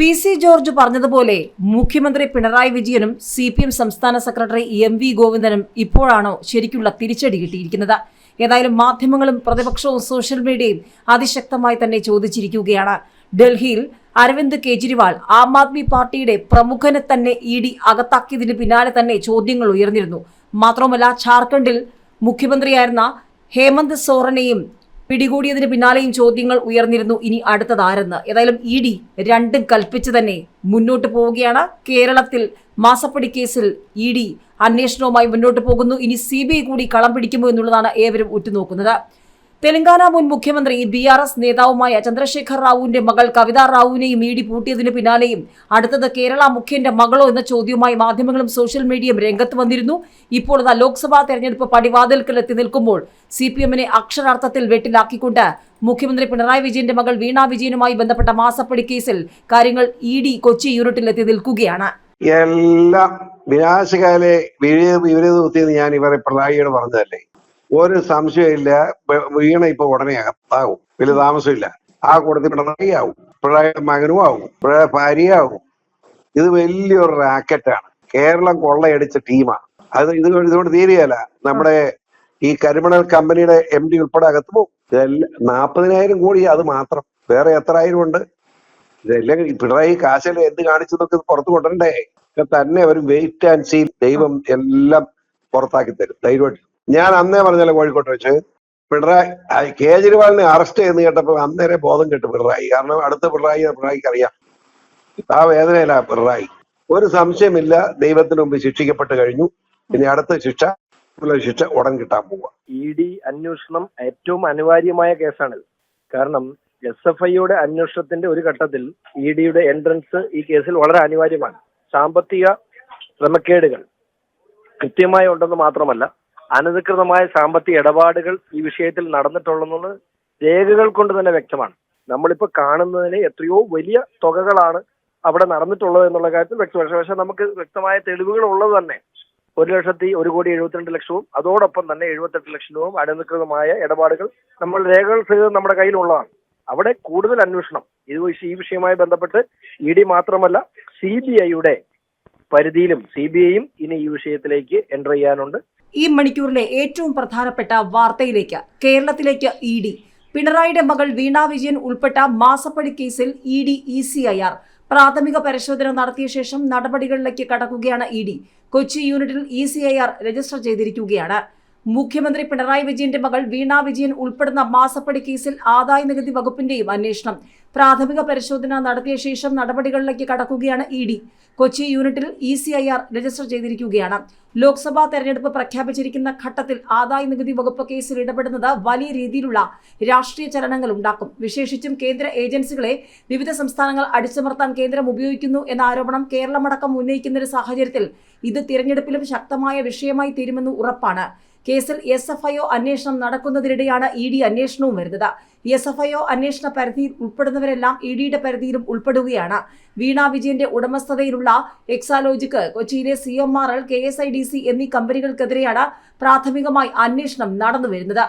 P C George പറഞ്ഞതുപോലെ മുഖ്യമന്ത്രി പിണറായി വിജയനും സി പി എം സംസ്ഥാന സെക്രട്ടറി എം വി ഗോവിന്ദനും ഇപ്പോഴാണോ ശരിക്കുള്ള തിരിച്ചടി കിട്ടിയിരിക്കുന്നത്? ഏതായാലും മാധ്യമങ്ങളും പ്രതിപക്ഷവും സോഷ്യൽ മീഡിയയും അതിശക്തമായി തന്നെ ചോദിച്ചിരിക്കുകയാണ്. ഡൽഹിയിൽ അരവിന്ദ് കെജ്രിവാൾ ആം ആദ്മി പാർട്ടിയുടെ പ്രമുഖനെ തന്നെ ഇ ഡി അകത്താക്കിയതിന് പിന്നാലെ തന്നെ ചോദ്യങ്ങൾ ഉയർന്നിരുന്നു. മാത്രമല്ല ഝാർഖണ്ഡിൽ മുഖ്യമന്ത്രിയായിരുന്ന ഹേമന്ത് സോറനെയും പിടികൂടിയതിന് പിന്നാലെയും ചോദ്യങ്ങൾ ഉയർന്നിരുന്നു. ഇനി അടുത്തതാരെന്ന്? ഏതായാലും ഇ ഡി രണ്ടും കൽപ്പിച്ച് തന്നെ മുന്നോട്ട് പോവുകയാണ്. കേരളത്തിൽ മാസപ്പടി കേസിൽ ഇ ഡി അന്വേഷണവുമായി മുന്നോട്ട് പോകുന്നു. ഇനി സി ബി ഐ കൂടി കളം പിടിക്കുമോ എന്നുള്ളതാണ് ഏവരും ഉറ്റുനോക്കുന്നത്. തെലങ്കാന മുൻ മുഖ്യമന്ത്രി ബി ആർ എസ് നേതാവുമായ ചന്ദ്രശേഖർ റാവുവിന്റെ മകൾ കവിത റാവുവിനെയും ഇ ഡി പൂട്ടിയതിന് പിന്നാലെയും അടുത്തത് കേരള മുഖ്യന്റെ മകളോ എന്ന ചോദ്യവുമായി മാധ്യമങ്ങളും സോഷ്യൽ മീഡിയയും രംഗത്ത് വന്നിരുന്നു. ഇപ്പോൾ ഇതാ ലോക്സഭാ തെരഞ്ഞെടുപ്പ് പടിവാതിൽക്കൽ എത്തി നിൽക്കുമ്പോൾ സി പി എമ്മിനെ അക്ഷരാർത്ഥത്തിൽ വെട്ടിലാക്കിക്കൊണ്ട് മുഖ്യമന്ത്രി പിണറായി വിജയന്റെ മകൾ വീണ വിജയനുമായി ബന്ധപ്പെട്ട മാസപ്പടി കേസിൽ കാര്യങ്ങൾ ഇ ഡി കൊച്ചി യൂണിറ്റിൽ എത്തി നിൽക്കുകയാണ്. എല്ലാം വിനാശകാലെ വിഴ വിവരത കുത്തിയെന്ന് ഞാൻ ഇവരെ പിണറായിയോട് പറഞ്ഞതല്ലേ? ഒരു സംശയമില്ല വീണ ഇപ്പൊ ഉടനെ ആകും വലിയ താമസമില്ല. ആ കൂട്ടത്തിൽ പിണറായി ആവും പിണറായിയുടെ മകനും ആവും. പിണറായി ഭാര്യയാവും ഇത് വലിയൊരു റാക്കറ്റാണ്. കേരളം കൊള്ളയടിച്ച ടീമാണ് അത് ഇത് ഇതുകൊണ്ട് തീരുകയല്ല. നമ്മുടെ ഈ കരിമണൽ കമ്പനിയുടെ എം ഡി ഉൾപ്പെടെ അകത്ത് പോകും ഇതെല്ലാം നാൽപ്പതിനായിരം കോടി അത് മാത്രം. വേറെ എത്ര ആയിരം ഉണ്ട്? ഇതെല്ലാം പിണറായി കാശിൽ എന്ത് കാണിച്ചു എന്നൊക്കെ പുറത്തു കൊണ്ടണ്ടേ തന്നെ ഒരു വെയിറ്റ് ആൻഡ് സീൽ ദൈവം എല്ലാം പുറത്താക്കി തരും. ധൈര്യമായിട്ട്. ഞാൻ അന്നേ പറഞ്ഞല്ലോ കോഴിക്കോട്ട് വെച്ച്. പിണറായി കേജ്രിവാളിനെ അറസ്റ്റ് ചെയ്യുന്ന കേട്ടപ്പോൾ അന്നേരെ ബോധം കേട്ടു പിണറായി. കാരണം അടുത്ത പിണറായി പിണറായിക്ക് അറിയാം. ആ വേദനയില പിണറായി. ഒരു സംശയമില്ല ദൈവത്തിന് മുമ്പ് ശിക്ഷിക്കപ്പെട്ട് കഴിഞ്ഞു. ഇനി അടുത്ത ശിക്ഷ ശിക്ഷ ഉടൻ കിട്ടാൻ പോവുക ഇ ഡി അന്വേഷണം ഏറ്റവും അനിവാര്യമായ കേസാണിത്. കാരണം എസ് എഫ് ഐയുടെ അന്വേഷണത്തിന്റെ ഒരു ഘട്ടത്തിൽ ഇ ഡിയുടെ എൻട്രൻസ് ഈ കേസിൽ വളരെ അനിവാര്യമാണ്. സാമ്പത്തിക ക്രമക്കേടുകൾ കൃത്യമായി ഉണ്ടെന്ന് മാത്രമല്ല അനധികൃതമായ സാമ്പത്തിക ഇടപാടുകൾ ഈ വിഷയത്തിൽ നടന്നിട്ടുള്ളതെന്ന് രേഖകൾ കൊണ്ട് തന്നെ വ്യക്തമാണ്. നമ്മളിപ്പോ കാണുന്നതിന് എത്രയോ വലിയ തുകകളാണ് അവിടെ നടന്നിട്ടുള്ളത് എന്നുള്ള കാര്യത്തിൽ വ്യക്തമാണ്. പക്ഷെ നമുക്ക് വ്യക്തമായ തെളിവുകൾ ഉള്ളത് തന്നെ ഒരു ലക്ഷത്തി ഒരു കോടി എഴുപത്തിരണ്ട് ലക്ഷവും അതോടൊപ്പം തന്നെ എഴുപത്തെട്ട് ലക്ഷവും അനധികൃതമായ ഇടപാടുകൾ നമ്മൾ രേഖകൾ ചെയ്ത് നമ്മുടെ കയ്യിലുള്ളതാണ്. അവിടെ കൂടുതൽ അന്വേഷണം. ഇത് ഈ വിഷയവുമായി ബന്ധപ്പെട്ട് ഇ ഡി മാത്രമല്ല സി ബി ഐയുടെ പരിധിയിലും സി ബി ഐയും ഇനി ഈ വിഷയത്തിലേക്ക് എന്റർ ചെയ്യാനുണ്ട്. ഈ മണിക്കൂറിലെ ഏറ്റവും പ്രധാനപ്പെട്ട വാർത്തയിലേക്ക് കേരളത്തിലേക്ക് ഇ ഡി. പിണറായിയുടെ മകൾ വീണ വിജയൻ ഉൾപ്പെട്ട മാസപ്പടി കേസിൽ E D E C I R. പ്രാഥമിക പരിശോധന നടത്തിയ ശേഷം നടപടികളിലേക്ക് കടക്കുകയാണ് ഇ ഡി. കൊച്ചി യൂണിറ്റിൽ E C I R register ചെയ്തിരിക്കുകയാണ്. മുഖ്യമന്ത്രി പിണറായി വിജയന്റെ മകൾ വീണ വിജയൻ ഉൾപ്പെടുന്ന മാസപ്പടി കേസിൽ ആദായ നികുതി വകുപ്പിന്റെയും അന്വേഷണം. പ്രാഥമിക പരിശോധന നടത്തിയ ശേഷം നടപടികളിലേക്ക് കടക്കുകയാണ് ഇ ഡി. കൊച്ചി യൂണിറ്റിൽ E C I R register ചെയ്തിരിക്കുകയാണ്. ലോക്സഭാ തെരഞ്ഞെടുപ്പ് പ്രഖ്യാപിച്ചിരിക്കുന്ന ഘട്ടത്തിൽ ആദായ നികുതി വകുപ്പ് കേസിൽ ഇടപെടുന്നത് വലിയ രീതിയിലുള്ള രാഷ്ട്രീയ ചലനങ്ങൾ ഉണ്ടാക്കും. വിശേഷിച്ചും കേന്ദ്ര ഏജൻസികളെ വിവിധ സംസ്ഥാനങ്ങൾ അടിച്ചമർത്താൻ കേന്ദ്രം ഉപയോഗിക്കുന്നു എന്ന ആരോപണം കേരളമടക്കം ഉന്നയിക്കുന്ന ഒരു സാഹചര്യത്തിൽ ഇത് തിരഞ്ഞെടുപ്പിലും ശക്തമായ വിഷയമായി തീരുമെന്ന് ഉറപ്പാണ്. കേസിൽ എസ് എഫ് ഐ ഒ അന്വേഷണം നടക്കുന്നതിനിടെയാണ് ഇ ഡി അന്വേഷണവും വരുന്നത്. എസ് എഫ് ഐ ഒ അന്വേഷണ പരിധിയിൽ ഉൾപ്പെടുന്നവരെല്ലാം ഇ ഡിയുടെ പരിധിയിലും ഉൾപ്പെടുകയാണ്. വീണ വിജയന്റെ ഉടമസ്ഥതയിലുള്ള എക്സാലോജിക്ക് കൊച്ചിയിലെ C M R L K S I D C എന്നീ കമ്പനികൾക്കെതിരെയാണ് പ്രാഥമികമായി അന്വേഷണം നടന്നുവരുന്നത്.